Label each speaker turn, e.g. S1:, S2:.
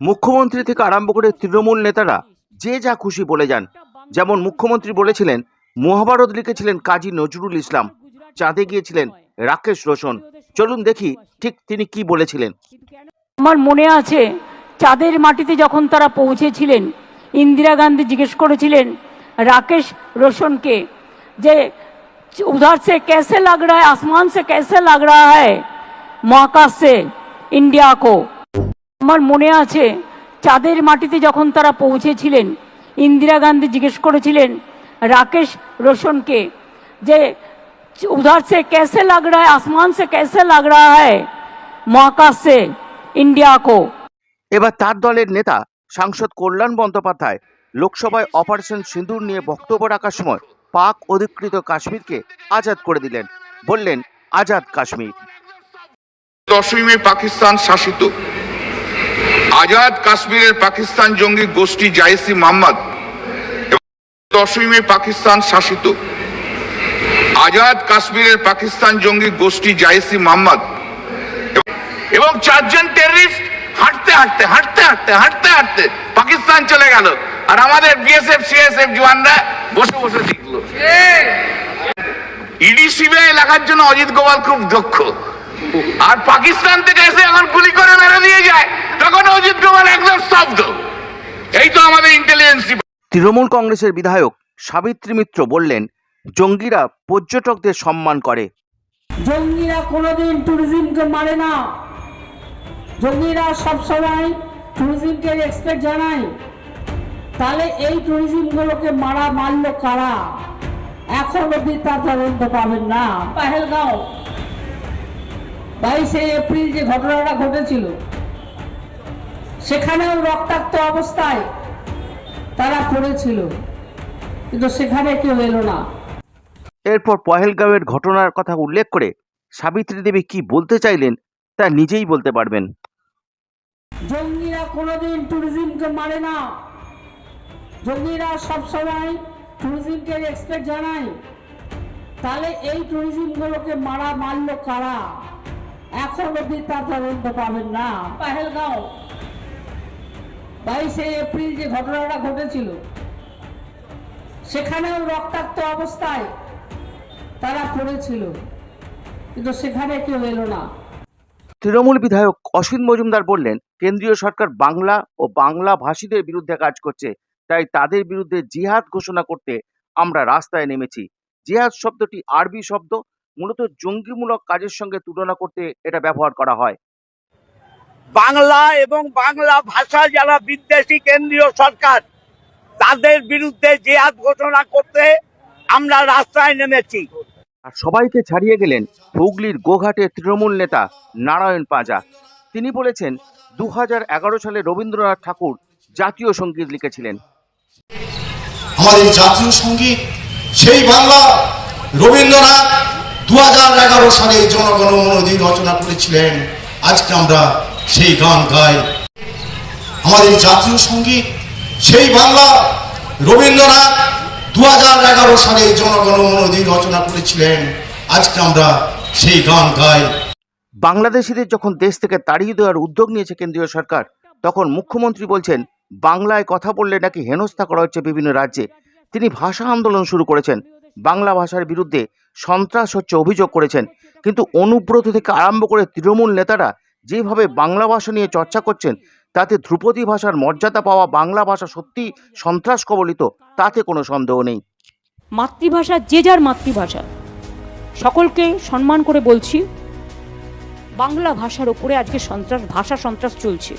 S1: মুখ্যমন্ত্রী থেকে আরম্ভ করে তৃণমূল নেতারা যে যা খুশি বলে যান। যেমন মুখ্যমন্ত্রী বলেছিলেন, মহাভারত লিখেছিলেন কাজী নজরুল ইসলাম, চাঁদে গিয়েছিলেন রাকেশ রোশন। চলুন দেখি ঠিক তিনি কি বলেছিলেন।
S2: আমার মনে আছে, চাঁদের মাটিতে যখন তারা পৌঁছেছিলেন, ইন্দিরা গান্ধী জিজ্ঞেস করেছিলেন রাকেশ রোশনকে যে, উধার সে কেসে লাগ রা আসমান সে কেসে লাগ রা হ্যাঁ ইন্ডিয়া কো। আমার মনে আছে চাঁদের মাটিতে যখন তারা পৌঁছেছিলেন ইন্দিরা গান্ধী জিজ্ঞেস করেছিলেন রাকেশ রোশনকে যে উধার সে कैसे লাগ রা है आसमान से कैसे लग रहा মহাকাশ সে ইন্ডিয়া কো?
S1: এবার তার দলের নেতা সাংসদ কল্যাণ বন্দ্যোপাধ্যায় লোকসভায় অপারেশন সিঁদুর নিয়ে বক্তব্য রাখার সময় পাক অধিকৃত কাশ্মীরকে আজাদ করে দিলেন। বললেন আজাদ কাশ্মীর।
S3: দশমী পাকিস্তান শাসিত। আজাদ কাশ্মীরের পাকিস্তান জঙ্গি গোষ্ঠী জাইসি মোহাম্মদ এবং দশই মে পাকিস্তান শাসিত। আজাদ কাশ্মীরের পাকিস্তান জঙ্গি গোষ্ঠী জাইসি মোহাম্মদ এবং চারজন টেররিস্ট হাঁটতে হাঁটতে হাঁটতে হাঁটতে হাঁটতে হাঁটতে পাকিস্তান চলে গেল। আর আমাদের বিএসএফ সিএসএফ জওয়ানরা বসে বসে দেখল। ইডি, সিবিআই লেখার জন্য অজিত গোপাল খুব দক্ষ। আর পাকিস্তান থেকে এসে এখন গুলি করে মেরে দিয়ে যায় তখন অজিত কুমার একদম স্তব্ধ। এই তো আমাদের ইন্টেলিজেন্স
S1: তৃণমূল কংগ্রেসের বিধায়ক সাবিত্রী মিত্র বললেন জঙ্গিরা পর্যটকদের সম্মান করে।
S4: জঙ্গিরা কোনোদিন ট্যুরিজমকে মারে না। জঙ্গিরা সবসময় ট্যুরিজমকে রেসপেক্ট জানায়। তাহলে এই ট্যুরিজমগুলোকে মারা মারলো কারা? এখন অব্দি তার তদন্ত পাবেন না। পাহেলগাঁও। বাইশে এপ্রিল যে ঘটনাটা ঘটেছিল সেখানেও রক্তাক্ত অবস্থায় তারা পড়েছিল কিন্তু সেখানে কেউ এলো না।
S1: এরপর পহেলগাঁওয়ের ঘটনার কথা উল্লেখ করে সাবিত্রী দেবী কি বলতে চাইলেন তা নিজেই বলতে পারবেন।
S4: জঙ্গিরা কোনোদিন ট্যুরিজমকে মারে না। জঙ্গিরা সবসময় ট্যুরিজমকে রেসপেক্ট জানায়। তাহলে এই ট্যুরিজমগুলোকে মারা মারলো কারা? এখন অব্দি তার তদন্ত পাবেন না। পাহেলগাঁও বাইশে এপ্রিল যে ঘটনাটা ঘটেছিল, সেখানেও রক্তাক্ত অবস্থায় তারা পড়েছিল, কিন্তু সেখানে কেউ এলো না।
S1: তৃণমূল বিধায়ক অসিত মজুমদার বললেন, কেন্দ্রীয় সরকার বাংলা ও বাংলা ভাষীদের বিরুদ্ধে কাজ করছে, তাই তাদের বিরুদ্ধে জিহাদ ঘোষণা করতে আমরা রাস্তায় নেমেছি। জিহাদ শব্দটি আরবি শব্দ, মূলত জঙ্গিমূলক কাজের সঙ্গে তুলনা করতে এটা ব্যবহার করা হয়।
S5: বাংলা এবং বাংলা ভাষা যারা বিদ্বেষী কেন্দ্রীয় সরকার তাদের বিরুদ্ধে জেহাদ ঘোষণা করতে আমরা রাস্তায় নেমেছি।
S1: আর সবাইকে ছাড়িয়ে গেলেন হুগলির গোঘাটের তৃণমূল নেতা নারায়ণ পাঁজা। তিনি বলেছেন দু সালে রবীন্দ্রনাথ ঠাকুর জাতীয় সংগীত লিখেছিলেন।
S6: আমাদের জাতীয় সংগীত সেই বাংলা রবীন্দ্রনাথ দু হাজার এগারো সালে জনগণ মনোদি রচনা করেছিলেন। আজকে আমরা সেই গান গাই আমাদের জাতীয় সংগীত, সেই বাংলা রবীন্দ্রনাথ দু হাজার এগারো সালে জনগণ রচনা করেছিলেন। আজকে আমরা সেই গান গাই।
S1: বাংলাদেশিদের যখন দেশ থেকে তাড়িয়ে দেওয়ার উদ্যোগ নিয়েছে কেন্দ্রীয় সরকার, তখন মুখ্যমন্ত্রী বলছেন, বাংলায় কথা বললে নাকি হেনস্থা করা হচ্ছে বিভিন্ন রাজ্যে। তিনি ভাষা আন্দোলন শুরু করেছেন। বাংলা ভাষার বিরুদ্ধে সন্ত্রাস হচ্ছে অভিযোগ করেছেন। কিন্তু অনুব্রত থেকে আরম্ভ করে তৃণমূল নেতারা যেভাবে বাংলা ভাষা নিয়ে চর্চা করছেন, তাতে ধ্রুপদী ভাষার মর্যাদা পাওয়া বাংলা ভাষা সত্যি সন্ত্রাস কবলিত, তাতে কোনো সন্দেহ নেই।
S2: মাতৃভাষা যে যার মাতৃভাষা। সকলকে সম্মান করে বলছি, বাংলা ভাষার ওপরে আজকে সন্ত্রাস, ভাষা সন্ত্রাস চলছে।